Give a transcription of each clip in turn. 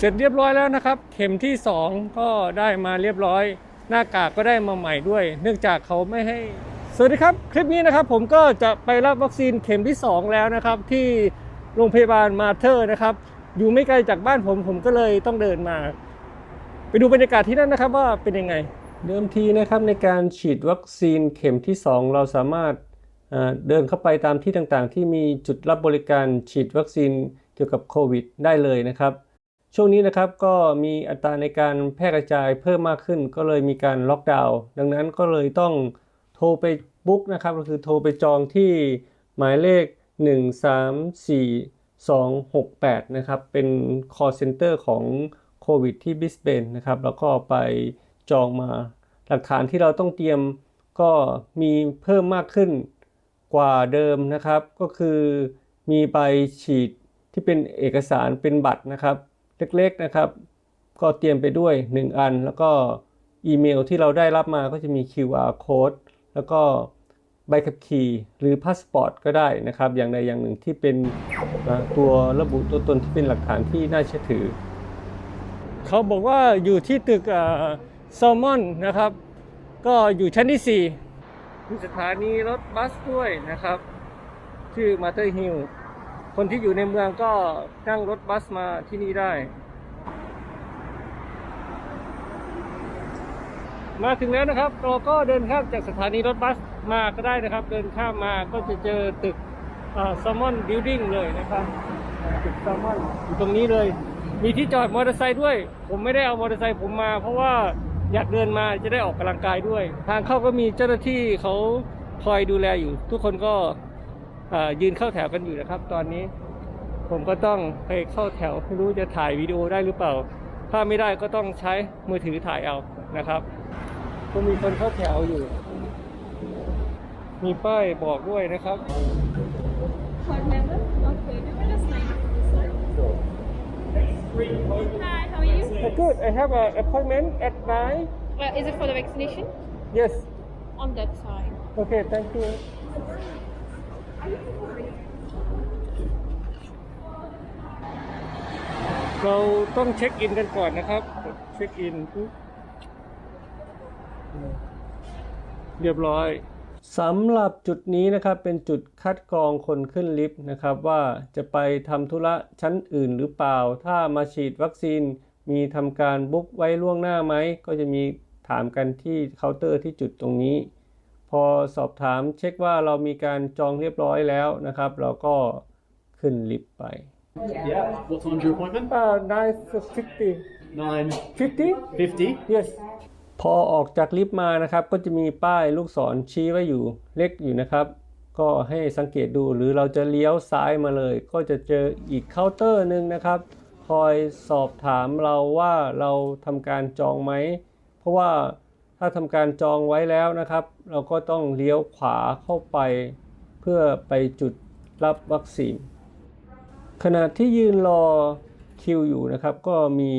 เสร็จเรียบร้อยแล้วนะครับ เข็มที่ 2 ก็ได้มาเรียบร้อย หน้ากากก็ได้มาใหม่ด้วย เนื่องจากเขาไม่ให้ สวัสดีครับ คลิปนี้นะครับผมก็จะไปรับวัคซีนเข็มที่ 2 แล้วนะครับ ที่โรงพยาบาลมาเธอร์นะครับ อยู่ไม่ไกลจากบ้านผมผมก็เลยต้องเดินมา ไปดูบรรยากาศที่นั่นนะครับว่าเป็นยังไง เดิมทีนะครับในการฉีดวัคซีนเข็มที่ 2 เราสามารถเอ่อเดินเข้าไปตามที่ต่างๆ ที่มีจุดรับบริการฉีดวัคซีนเกี่ยวกับโควิด ได้เลยนะครับ ช่วงนี้นะครับก็มีอัตราในการแพร่กระจายเพิ่มมากขึ้น ก็เลยมีการล็อกดาวน์ดังนั้นก็เลยต้องโทรไปบุ๊กนะครับก็คือโทรไปจองที่หมายเลข 134268 นะครับ เป็น call center ของโควิดที่บิสเบนนะครับ แล้วก็ไปจองมาหลักฐานที่เราต้องเตรียมก็มีเพิ่มมากขึ้นกว่าเดิมนะครับ ก็คือมีใบฉีดที่เป็นเอกสารเป็นบัตรนะครับ เล็กๆนะครับ ก็เตรียมไปด้วย 1 อัน แล้วก็อีเมลที่เราได้รับมาก็จะมี QR code แล้วก็ใบขับขี่หรือพาสปอร์ตก็ได้นะครับ อย่างใดอย่างหนึ่งที่เป็นตัวระบุตัวตนที่เป็นหลักฐานที่น่าเชื่อถือ เขาบอกว่าอยู่ที่ตึกแซลมอนนะครับ ก็อยู่ชั้นที่4มีสถานีรถบัสด้วยนะครับ ชื่อมาเตอร์ฮิล คนที่อยู่ในเมืองก็นั่งรถบัสมาที่นี่ได้ มาถึงแล้วนะครับ เราก็เดินข้ามจากสถานีรถบัสมาก็ได้นะครับ เดินข้ามมาก็จะเจอตึกแซลมอนบิลดิ่งเลยนะครับตึกแซลมอนอยู่ตรงนี้เลย มีที่จอดมอเตอร์ไซค์ด้วย ผมไม่ได้เอามอเตอร์ไซค์ผมมา เพราะว่าอยากเดินมาจะได้ออกกำลังกายด้วย ทางเข้าก็มีเจ้าหน้าที่เขาคอยดูแลอยู่ ทุกคนก็ ยืนเข้าแถวกันอยู่นะครับ ตอนนี้ผมก็ต้องไปเข้าแถวไม่รู้จะถ่ายวิดีโอได้หรือเปล่า ถ้าไม่ได้ก็ต้องใช้มือถือถ่ายเอานะครับ ก็มีคนเข้าแถวอยู่ มีป้ายบอกด้วยนะครับ Card member? Okay, do let us know. Hi, how are you? Good I have an appointment at 9 Uh, is it for the vaccination? Yes On that side. Okay thank you เราต้องเช็คอินกันก่อนนะครับ เช็คอินปุ๊บเรียบร้อยสำหรับจุดนี้นะครับเป็นจุดคัดกรองคนขึ้นลิฟต์นะครับ ว่าจะไปทำธุระชั้นอื่นหรือเปล่า ถ้ามาฉีดวัคซีนมีทำการบุ๊กไว้ล่วงหน้าไหม ก็จะมีถามกันที่เคาน์เตอร์ที่จุดตรงนี้ พอสอบถามเช็คว่าเรามีการจองเรียบร้อยแล้วนะครับ เราก็ขึ้นลิฟต์ไป Yeah. What time's your appointment? อ่า9 50 Nine 50 fifty. yes พอออกจากลิฟต์มานะครับ ก็จะมีป้ายลูกศรชี้ไว้อยู่เล็กอยู่นะครับ ก็ให้สังเกตดูหรือเราจะเลี้ยวซ้ายมาเลย ก็จะเจออีกเคาน์เตอร์หนึ่งนะครับ คอยสอบถามเราว่าเราทำการจองไหม เพราะว่า ถ้าทำการจองไว้แล้วนะครับ เราก็ต้องเลี้ยวขวาเข้าไปเพื่อไปจุดรับวัคซีน ขณะที่ยืนรอคิวอยู่นะครับ ก็มี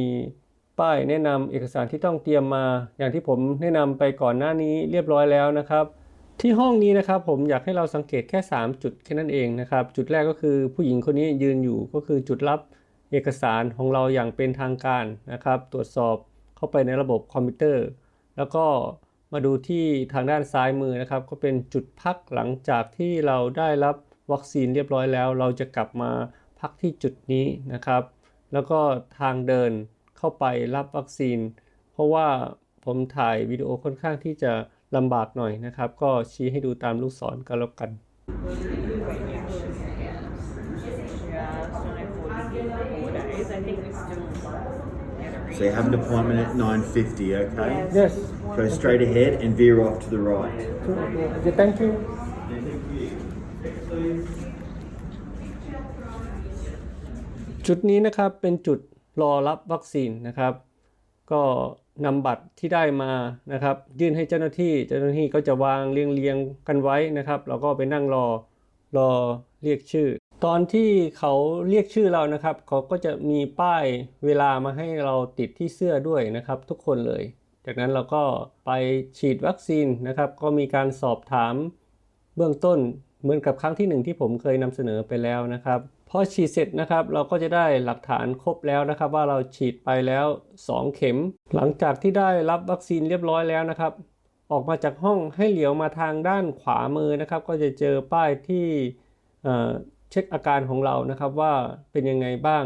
ป้ายแนะนำเอกสารที่ต้องเตรียมมา อย่างที่ผมแนะนำไปก่อนหน้านี้เรียบร้อยแล้วนะครับ ที่ห้องนี้นะครับผมอยากให้เราสังเกตแค่ 3 จุดแค่นั้นเองนะครับ จุดแรกก็คือผู้หญิงคนนี้ยืนอยู่ก็คือจุดรับเอกสารของเราอย่างเป็นทางการนะครับ ตรวจสอบเข้าไปในระบบคอมพิวเตอร์ แล้วก็มาดูที่ทางด้านซ้ายมือนะครับ ก็เป็นจุดพักหลังจากที่เราได้รับวัคซีนเรียบร้อยแล้ว เราจะกลับมาพักที่จุดนี้นะครับ แล้วก็ทางเดินเข้าไปรับวัคซีน เพราะว่าผมถ่ายวิดีโอค่อนข้างที่จะลำบากหน่อยนะครับ ก็ชี้ให้ดูตามลูกศรก็แล้วกัน So you have an appointment at 9.50, okay? yes Go straight ahead and veer off to the right. okay thank you จุดนี้นะครับเป็นจุดรอรับวัคซีนนะครับ ก็นำบัตรที่ได้มานะครับ ยื่นให้เจ้าหน้าที่เจ้าหน้าที่ก็จะวางเรียงเรียงๆกันไว้นะครับเราก็ไปนั่งรอรอเรียกชื่อ ตอนที่เขาเรียกชื่อเรานะครับ เขาก็จะมีป้ายเวลามาให้เราติดที่เสื้อด้วยนะครับ ทุกคนเลย จากนั้นเราก็ไปฉีดวัคซีนนะครับ ก็มีการสอบถามเบื้องต้นเหมือนกับครั้งที่หนึ่งที่ผมเคยนำเสนอไปแล้วนะครับพอฉีดเสร็จนะครับ เราก็จะได้หลักฐานครบแล้วนะครับ ว่าเราฉีดไปแล้ว 2 เข็ม หลังจากที่ได้รับวัคซีนเรียบร้อยแล้วนะครับ ออกมาจากห้องให้เหลียวมาทางด้านขวามือนะครับ ก็จะเจอป้ายที่ เช็คอาการของเรานะครับว่าเป็นยังไงบ้าง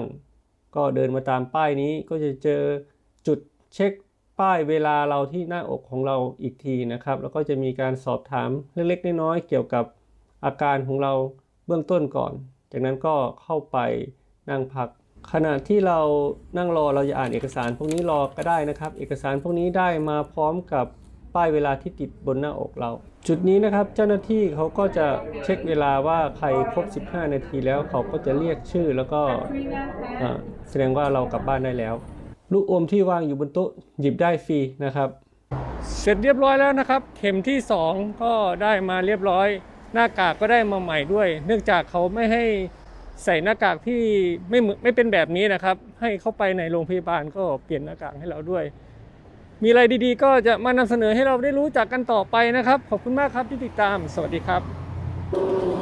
ก็เดินมาตามป้ายนี้ก็จะเจอจุดเช็คป้ายเวลาเราที่หน้าอกของเราอีกทีนะครับ แล้วก็จะมีการสอบถามเล็กๆน้อยๆเกี่ยวกับอาการของเราเบื้องต้นก่อน จากนั้นก็เข้าไปนั่งพัก ขณะที่เรานั่งรอเราจะอ่านเอกสารพวกนี้รอก็ได้นะครับ เอกสารพวกนี้ได้มาพร้อมกับ ป้ายเวลาที่ติดบนหน้าอกเรา จุดนี้นะครับเจ้าหน้าที่เขาก็จะเช็คเวลาว่าใครครบ 15 นาทีแล้วเขาก็จะเรียกชื่อแล้วก็แสดงว่าเรากลับบ้านได้แล้ว ลูกอมที่วางอยู่บนโต๊ะหยิบได้ฟรีนะครับ เสร็จเรียบร้อยแล้วนะครับ เข็มที่ 2 ก็ได้มาเรียบร้อย หน้ากากก็ได้มาใหม่ด้วย เนื่องจากเขาไม่ให้ใส่หน้ากากที่ไม่หมือนไม่เป็นแบบนี้นะครับ ให้เข้าไปในโรงพยาบาลก็เปลี่ยนหน้ากากให้เราด้วย มีอะไรดีๆ ก็จะมานำเสนอให้เราได้รู้จักกันต่อไปนะครับ ขอบคุณมากครับที่ติดตาม สวัสดีครับ